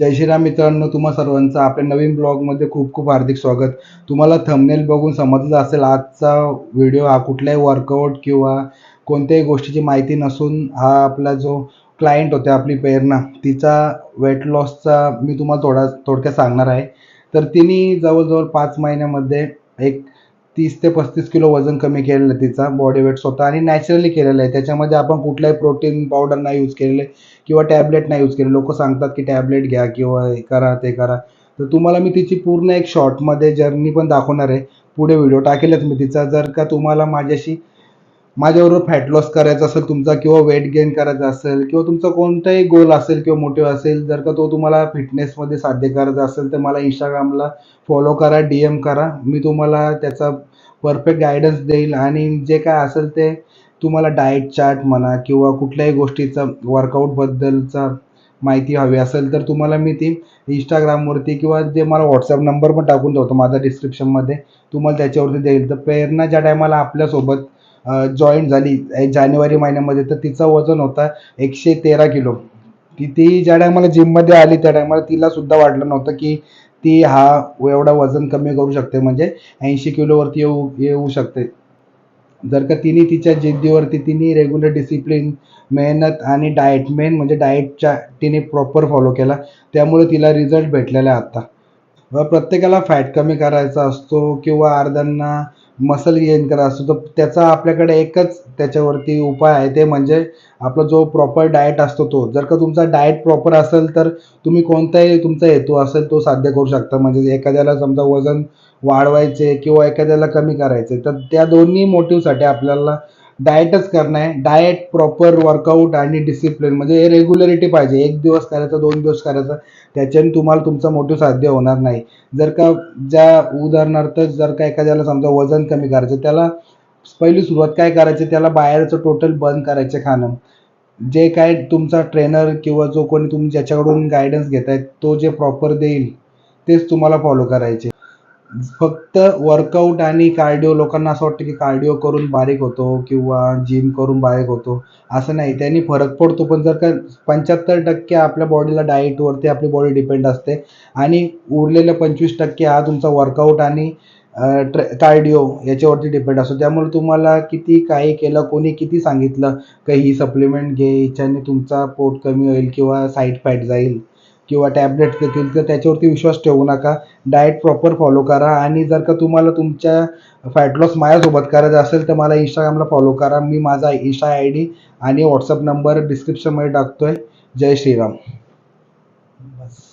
जय श्रीराम मित्रांनो तुम्हा सर्वांचं आपल्या नवीन ब्लॉगमध्ये खूप खूप हार्दिक स्वागत. तुम्हाला थंबनेल बघून समजलं असेल आजचा व्हिडिओ हा कुठल्याही वर्कआउट किंवा कोणत्याही गोष्टीची माहिती नसून हा आपला जो क्लायंट होता आपली प्रेरणा तिचा वेट लॉसचा मी तुम्हाला थोडा थोडक्यात सांगणार आहे. तर तिने जवळजवळ पाच महिन्यामध्ये एक तीस ते पस्तीस किलो वजन कमी केलेलं आहे तिचा. बॉडी वेट स्वतः आणि नॅचरली केलेलं आहे. त्याच्यामध्ये आपण कुठलाही प्रोटीन पावडर नाही यूज केलेले किंवा टॅबलेट नाही यूज केले लोक सांगतात की टॅबलेट घ्या किंवा हे करा ते करा. तर तुम्हाला मी तिची पूर्ण एक शॉर्टमध्ये जर्नी पण दाखवणार आहे. पुढे व्हिडिओ टाकेलच मी तिचा. जर का तुम्हाला माझ्याशी माझ्याबरोबर फॅट लॉस करायचा असेल तुमचा किंवा वेट गेन करायचा असेल किंवा तुमचा कोणताही गोल असेल किंवा मोटिव्ह असेल जर का तो तुम्हाला फिटनेसमध्ये साध्य करायचा असेल तर मला इंस्टाग्रामला फॉलो करा डी एम करा. मी तुम्हाला त्याचा परफेक्ट गायडन्स देईल आणि जे काय असेल ते तुम्हाला डाएट चार्ट म्हणा किंवा कुठल्याही गोष्टीचा वर्कआउटबद्दलचा माहिती हवी असेल तर तुम्हाला मी ती इंस्टाग्रामवरती किंवा जे मला व्हॉट्सअप नंबर पण टाकून ठेवतो माझा डिस्क्रिप्शनमध्ये तुम्हाला त्याच्यावरती देईल. तर प्रेरणा ज्या टायमाला आपल्यासोबत जॉईन झाली जानेवारी महिन्यामध्ये तर तिचं वजन होता एकशे तेरा किलो. ती ती ज्या टायमाला जिममध्ये आली त्या टायमाला तिला सुद्धा वाटलं नव्हतं की ती हा एवढा वजन कमी करू शकते म्हणजे ऐंशी किलोवरती येऊ येऊ शकते. जर का तिने तिच्या जिद्दीवरती तिने रेग्युलर डिसिप्लिन मेहनत आणि डाएट मेन म्हणजे डाएटच्या तिने प्रॉपर फॉलो केला त्यामुळे तिला रिझल्ट भेटलेला आहे आत्ता प्रत्येकाला फॅट कमी करायचा असतो किंवा अर्ध्यांना मसल गेन करा असतो तर त्याचा आपल्याकडे एकच त्याच्यावरती उपाय आहे ते म्हणजे आपला जो प्रॉपर डाएट असतो तो. जर का तुमचा डाएट प्रॉपर असेल तर तुम्ही कोणताही तुमचा हेतू असेल तो साध्य करू शकता. म्हणजे एखाद्याला समजा वजन वाढवायचे किंवा एखाद्याला कमी करायचे तर त्या दोन्ही मोटिव्हसाठी आपल्याला डाएटच करणं आहे डाएट प्रॉपर वर्कआउट आणि डिसिप्लिन म्हणजे रेग्युलरिटी पाहिजे. एक दिवस करायचं दोन दिवस करायचं त्याच्याने तुम्हाला तुमचा मोठं साध्य होणार नाही. जर का ज्या उदाहरणार्थ जर का एखाद्याला समजा वजन कमी करायचं त्याला पहिली सुरुवात काय करायची? त्याला बाहेरचं टोटल बंद करायचं खाणं. जे काय तुमचा ट्रेनर किंवा जो कोणी तुम्ही ज्याच्याकडून गायडन्स घेताय तो जे प्रॉपर देईल तेच तुम्हाला फॉलो करायचे. फक्त वर्कआउट आणि कार्डिओ लोकांना असं वाटतं की कार्डिओ करून बारीक होतो किंवा जिम करून बारीक होतो. असं नाही त्यांनी फरक पडतो. पण जर का पंच्याहत्तर टक्के आपल्या बॉडीला डाएटवरती आपली बॉडी डिपेंड असते आणि उरलेलं पंचवीस टक्के हा तुमचा वर्कआउट आणि ट्रे कार्डिओ याच्यावरती डिपेंड असतो. त्यामुळे तुम्हाला किती काही केलं कोणी किती सांगितलं का ही सप्लिमेंट घे याच्याने तुमचा पोट कमी होईल किंवा साईड फॅट जाईल. किंवा टॅबलेट देतील तर त्याच्यावरती विश्वास ठेवू नका. डाएट प्रॉपर फॉलो करा आणि जर का तुम्हाला तुमच्या फॅट लॉस माझ्यासोबत करायचं असेल तर मला इंस्टाग्रामला फॉलो करा. मी माझा इंस्टा आय डी आणि व्हॉट्सअप नंबर डिस्क्रिप्शनमध्ये टाकतो आहे जय श्रीराम.